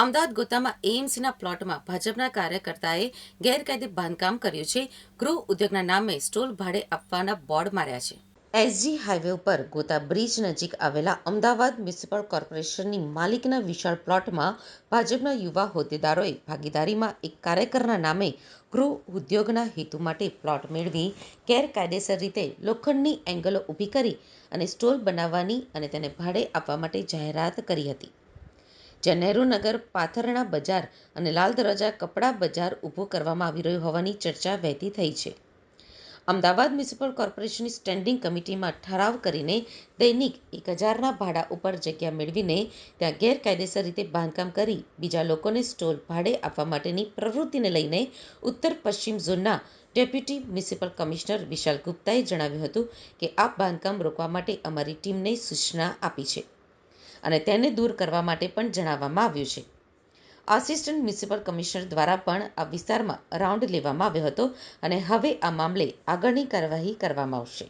અમદાવાદ ગોતામાં એઇમ્સના પ્લોટમાં ભાજપના કાર્યકર્તાએ ગેરકાયદે બાંધકામ કર્યું છે. ગૃહ ઉદ્યોગના નામે સ્ટોલ ભાડે આપવાના બોર્ડ માર્યા છે. એસજી હાઈવે ઉપર ગોતા બ્રિજ નજીક આવેલા અમદાવાદ મ્યુનિસિપલ કોર્પોરેશનની માલિકના વિશાળ પ્લોટમાં ભાજપના યુવા હોદ્દેદારોએ ભાગીદારીમાં એક કાર્યકરના નામે ગૃહ ઉદ્યોગના હેતુ માટે પ્લોટ મેળવી ગેરકાયદેસર રીતે લોખંડની એંગલો ઊભી કરી અને સ્ટોલ બનાવવાની અને તેને ભાડે આપવા માટે જાહેરાત કરી હતી. જ્યાં નહેરુનગર પાથરણા બજાર અને લાલ દરવાજા કપડા બજાર ઊભું કરવામાં આવી રહ્યું હોવાની ચર્ચા વહેતી થઈ છે. અમદાવાદ મ્યુનિસિપલ કોર્પોરેશનની સ્ટેન્ડિંગ કમિટીમાં ઠરાવ કરીને દૈનિક એક હજારના ભાડા ઉપર જગ્યા મેળવીને ત્યાં ગેરકાયદેસર રીતે બાંધકામ કરી બીજા લોકોને સ્ટોલ ભાડે આપવા માટેની પ્રવૃત્તિને લઈને ઉત્તર પશ્ચિમ ઝોનના ડેપ્યુટી મ્યુનિસિપલ કમિશનર વિશાલ ગુપ્તાએ જણાવ્યું હતું કે આ બાંધકામ રોકવા માટે અમારી ટીમને સૂચના આપી છે. અને તેને દૂર કરવા માટે પણ જણાવવામાં આવ્યું છે. આસિસ્ટન્ટ મ્યુનિસિપલ કમિશનર દ્વારા પણ આ વિસ્તારમાં રાઉન્ડ લેવામાં આવ્યો હતો અને હવે આ મામલે આગળની કાર્યવાહી કરવામાં આવશે.